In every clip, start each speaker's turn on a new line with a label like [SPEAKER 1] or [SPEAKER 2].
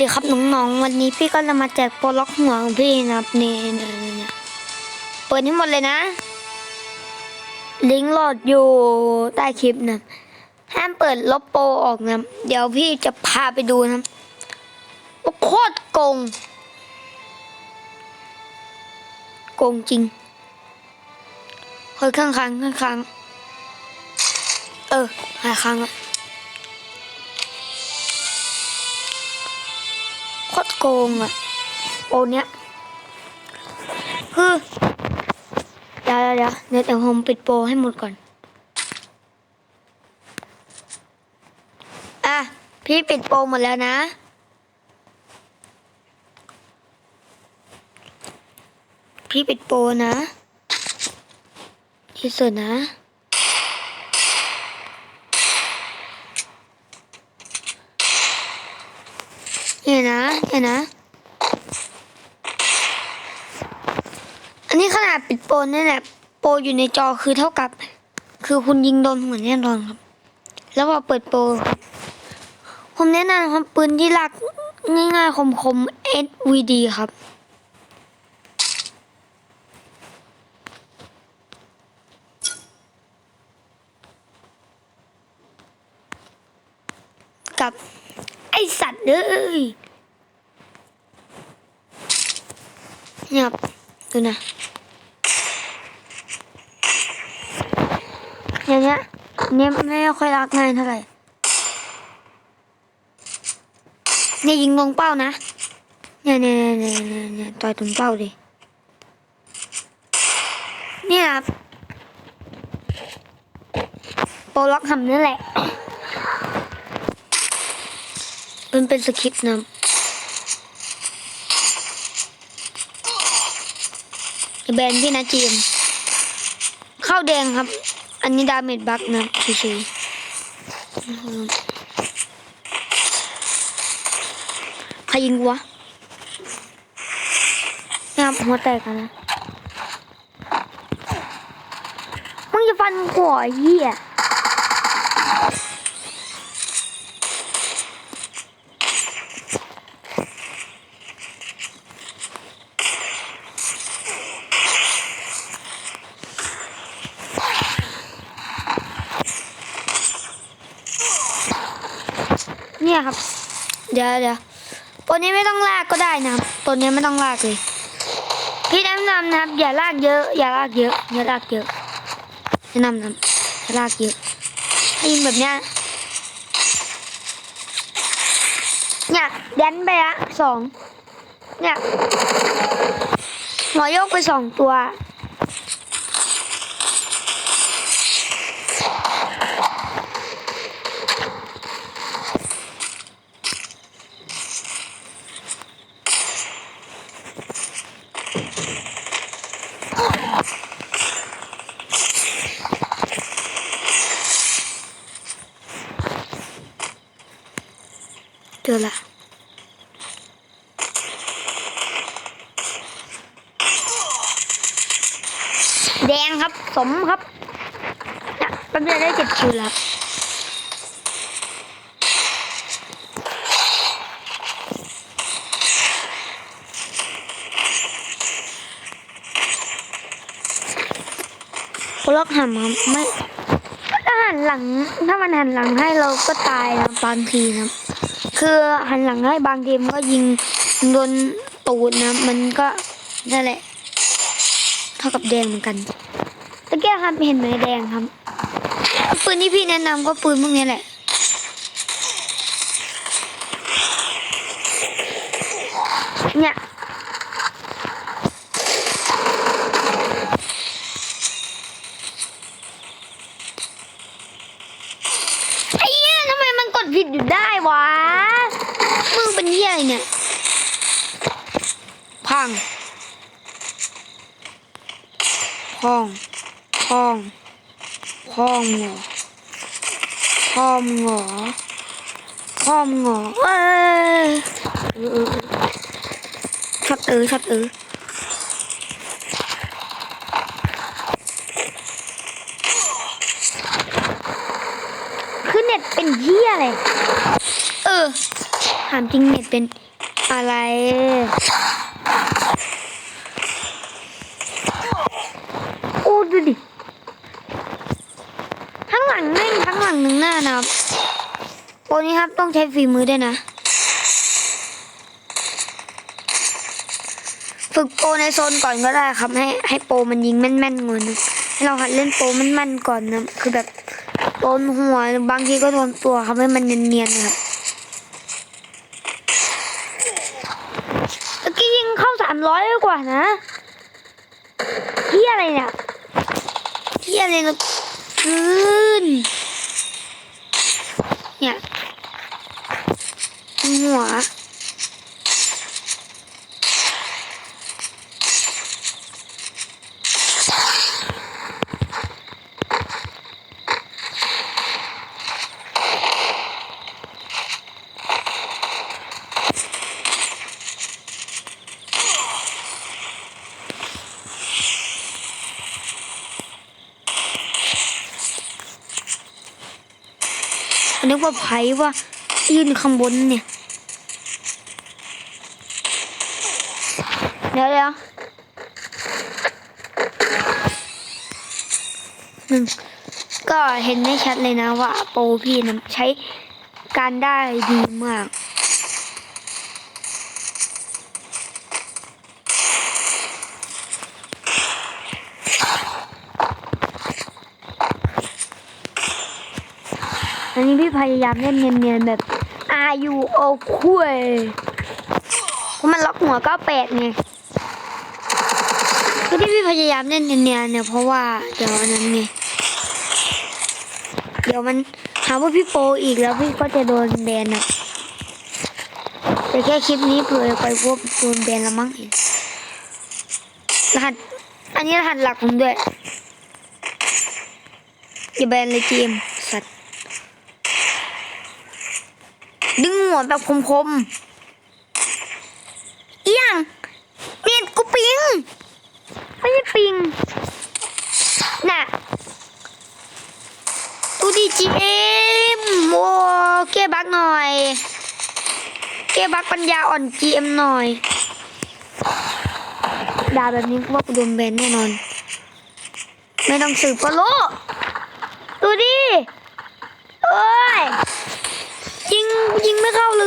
[SPEAKER 1] ดีครับน้องๆวันนี้พี่ก็จะมาแจกโปรล็อกหัวของพี่นะครับนี่นี่นี่เปิดให้หมดเลยนะ ลิงก์โหลดอยู่ใต้คลิปนะห้ามเปิดลบโปรออกนะเดี๋ยวพี่จะพาไปดูนะว่าโคตรโกงโกงจริงเฮ้ยข้างค้างข้างค้างเออหายค้างละ ตรโกงอะโอเนี้ยคือเดี๋ยวเดี๋ยวเดี๋ยวเดี๋ยวผมปิดโปรให้หมดก่อน อะ พี่ปิดโปรหมดแล้วนะ พี่ปิดโปรนะที่สุดนะ เนี่ยนะเนี่ยนะ อันนี้ขนาดปิดโปรเนี่ยแหละโปรอยู่ในจอคือเท่ากับ คือคุณยิงโดนหัวแน่นอนครับ แล้วพอเปิดโปรผมแนะนำครับปืนที่ลักง่ายๆคมๆ SVD ครับกับ ไอสัตว์เลย เนี่ยบดูนะอย่างเงี้ยเนี่ยไม่ค่อยรักง่ายเท่าไหร่เนี่ยยิงลงเป้านะ เนี่ยเนี่ยเนี่ยเนี่ยเนี่ยต่อยตรงเป้าดิเนี่ยครับโปรล็อกทำนั่นแหละ มันเป็นสคริปต์นะ แบนพี่นะจีมข้าวแดงครับ อันนี้ดาเมจบักนะเฉยๆใครยิงวะนี่ครับหัวแตกกันนะมึงจะฟันหัวเหี้ยครับ เดี๋ยวเดี๋ยวตัวนี้ไม่ต้องลากก็ได้นะตัวนี้ไม่ต้องลากเลย พี่แนะนำนะครับ อย่าลากเยอะ อย่าลากเยอะ อย่าลากเยอะแนะนำนะอย่าลากเยอะให้ยิงแบบเนี้ยเนี่ยแดนไปละสองเนี่ยหัวโยกไปสองตัว จอละแดงครับ สมครับเนี่ยแป๊บเดียวได้เจ็ดคิวแล้วล็อกหันครับไม่ถ้าหันหลัง ถ้ามันหันหลังให้เราก็ตายนะบางทีนะ คือหันหลังให้บางทีมก็ยิงโดนตูดนะ มันก็นั่นแหละ เท่ากับแดงเหมือนกันตะแก้ครับเห็นไหมแดงครับ ปืนที่พี่แนะนำก็ปืนพวกนี้แหละเนี่ยไอ้เหี้ยทำไมมันกดผิดอยู่ได้วะ เป็นเหี้ยอะไรเนี่ย พัง พอง พอง พองเหงอพอมเหงอพอมเหงอเอ้ยเออเออเออช็อตเออช็อตเออคือเน็ตเป็นเหี้ยอะไรเออ ถามจริงเน็ตเป็นอะไร โอ้ดูดิทั้งหลังแม่งทั้งหลังหนึ่งหน้านะครับโปรนี้ครับต้องใช้ฝีมือด้วยนะ ฝึกโปรในโซนก่อนก็ได้ครับให้ให้โปรมันยิงแม่นๆก่อนนะให้เราหัดเล่นโปรแม่นๆก่อนนะคือแบบโดนหัวบางทีก็โดนตัวครับให้มันเนียนๆนะครับเมื่อกี้ยิงเข้าสามร้อยก ว่านะเฮียอะไรเนี่ยเฮียอะไรนะขึ้นเนี่ยหัว นึกว่าไผ่ว่ายืนข้างบนเนี่ย เดี๋ยวเดี๋ยวหนึ่งก็เห็นได้ชัดเลยนะว่าโปรพี่นะใช้การได้ดีมาก นี้พี่พยายามเล่นเนียนๆแบบอายุโอคุยเพราะมันล็อกหัวก็แปดไงคือที่พี่พยายามเล่นเนียนๆเนี่ยเพราะว่าเดี๋ยวอันนั้นไงเดี๋ยวมันหาว่าพี่โปอีกแล้วพี่ก็จะโดนแบนนะแต่แค่คลิปนี้เผื่อไปพวกโดนแบนล้วมั้งเห็นรหัส อันนี้รหัสหลักผมด้วยอย่าแบนเลยจีมสัตว์ ดึงหัวแบบคมๆเอียงเนียนกูปิง ไม่ใช่ปิง น่ะดูดิจีเอ็มโว้แก้บักหน่อยแก้บักปัญญาอ่อนจีเอ็มหน่อยด่าแบบนี้ว่ากูโดนแบนแน่นอน ไม่ต้องสืบก็รู้ดูดิเอ้ย ยิงไม่เข้าเล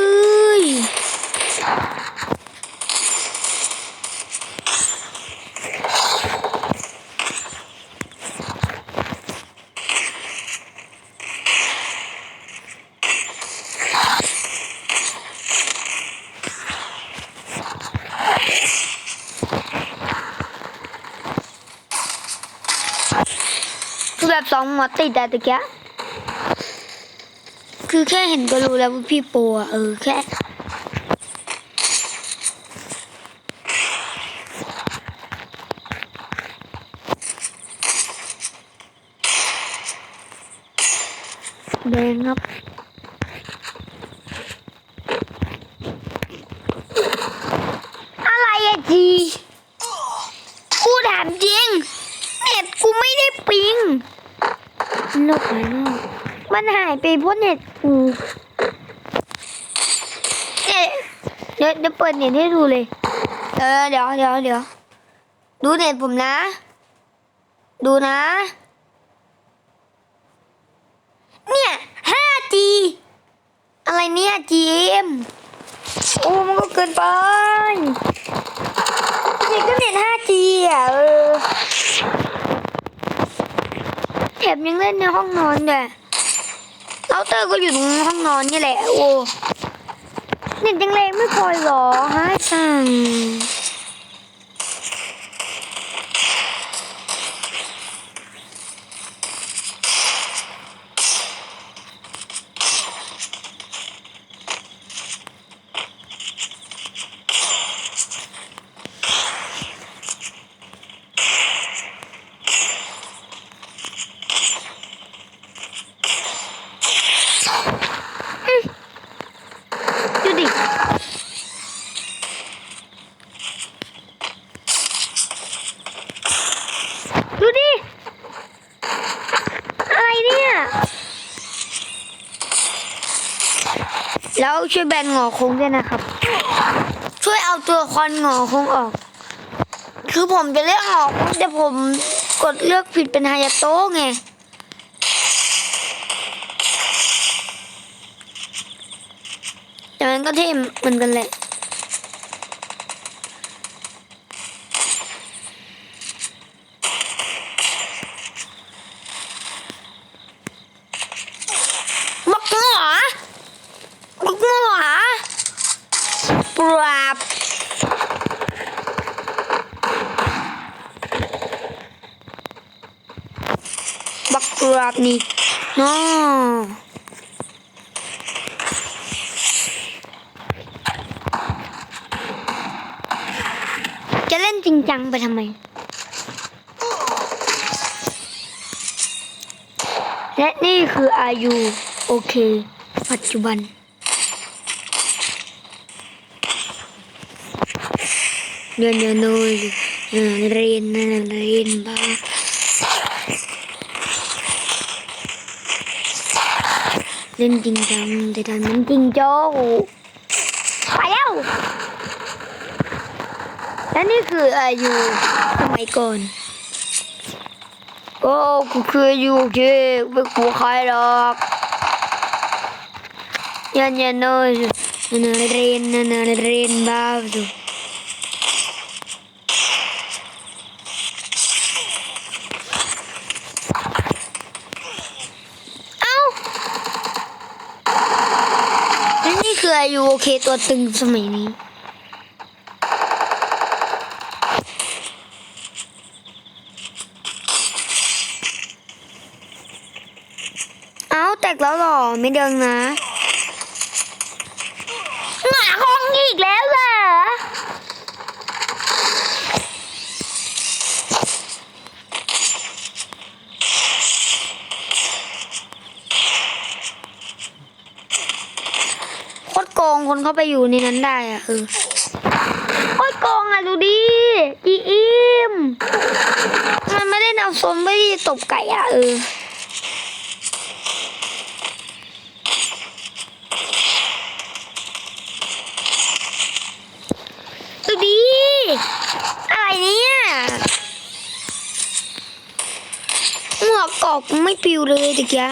[SPEAKER 1] ยคือแบบสองหมดติดแต่ตะเกีย คือแค่เห็นก็รู้แล้วว่าพี่โปรอะเออแค่แดงครับอะไรอะจีกูถามจริงเน็ตกูไม่ได้ปิงโลกภายนกมันหายไปเพราะเน็ต เนี่ยเดี๋ยวเดี๋ยวเปิดเน็ตให้ดูเลย เออเดี๋ยวเดี๋ยวเดี๋ยวดูเน็ตผมนะ ดูนะ เนี่ย 5G อะไรเนี่ย GM โอ้มันก็เกินไปน็ตก็เน็ต 5G อะเออแถมยังเล่นในห้องนอนด้วย เตอร์ก็อยู่ตรงห้องนอนนี่แหละ โอ้เน็ตยังแรงไม่พอหรอฮะสั่งดูดิ ช่วยแบนหงอคงด้วยนะครับ ช่วยเอาตัวคอนหงอคงออก คือผมจะเลือกหงอคงแต่ผมกดเลือกผิดเป็นฮายาโตะไงแต่มันก็เท่เหมือนกันแหละ บักหมอบักหมอปราบบักปราบนี่น้อ จริงจังไปทำไม และนี่คืออายุโอเค ปัจจุบันเรียนเรียนโนยเออเรียนเรียนเรียนบ้าเล่นจริงจังแต่ตอนนั้นจริงโจ้ไปแล้ว และนี่คืออายุสมัยก่อนโอ้กูเคยอยู่ที่ไม่กลัวใครหรอกยันยันเนยนันเรนนันเรนบ้าสุเอ้าแล้วนี่คืออายุโอเคตัวตึงสมัยนี้ เอ้าแตกแล้วเหรอ ไม่เดิงนะหมาคงอีกแล้วเหรอโคตรโกงคนเข้าไปอยู่ในนั้นได้อะเออโคตรโกงอะดูดิอีอิมมันไม่ได้เอาซนไม่ได้ตบไก่อะเออ ดูดิ อะไรเนี่ยหมวกก อกไม่ปิวเลยตะกี้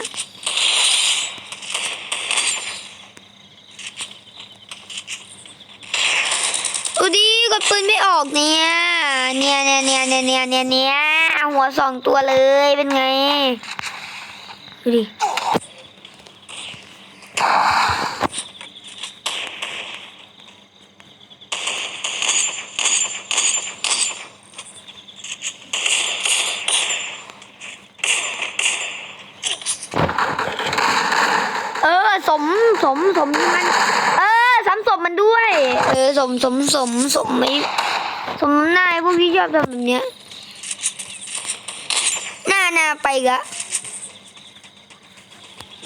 [SPEAKER 1] ดูดิกดปืนไม่ออกเนี่ยเนี่ย เนี่ยเนี่ยเนี่ยเนี่ยเนี่ยเนี่ยหัวสองตัวเลยเป็นไง ดูดิ เออ สมสมมมัน เออสมสมมันด้วย เออสมสมสมสมไม่สมนายพวกพี่ชอบทำแบบเนี้ยหน้าหน้าไปกละ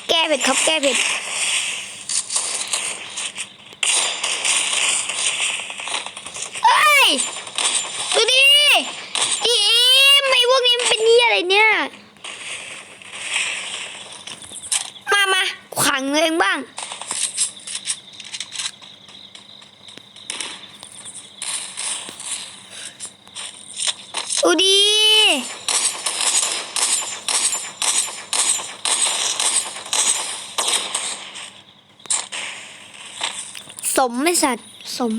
[SPEAKER 1] แก้เผ็ดครับแก้เผ็ดเอ้ย ดูดิอีมไอ้พวกนี้มันเป็นเหี้ยอะไรเนี่ย มามาขังเองบ้าง อูดี สมไม่สัตว์สม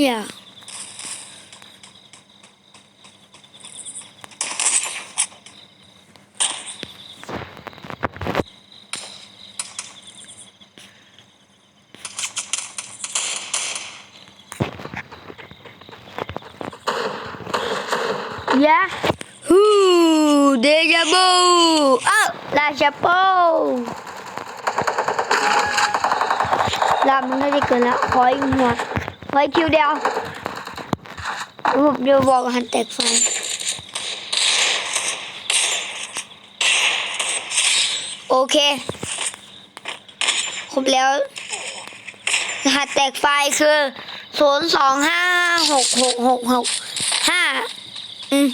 [SPEAKER 1] อย่าอย่าฮูเดจาบูอ้าวลาชาโป ลามันก็จะเกินละขออีกหัวขออีกคิวเดียวผมเดี๋ยวบอกหันแตกไฟโอเคครบแล้วรหัสแตกไฟคือศูนย์สองห้าหกหกหกหกห้าอือ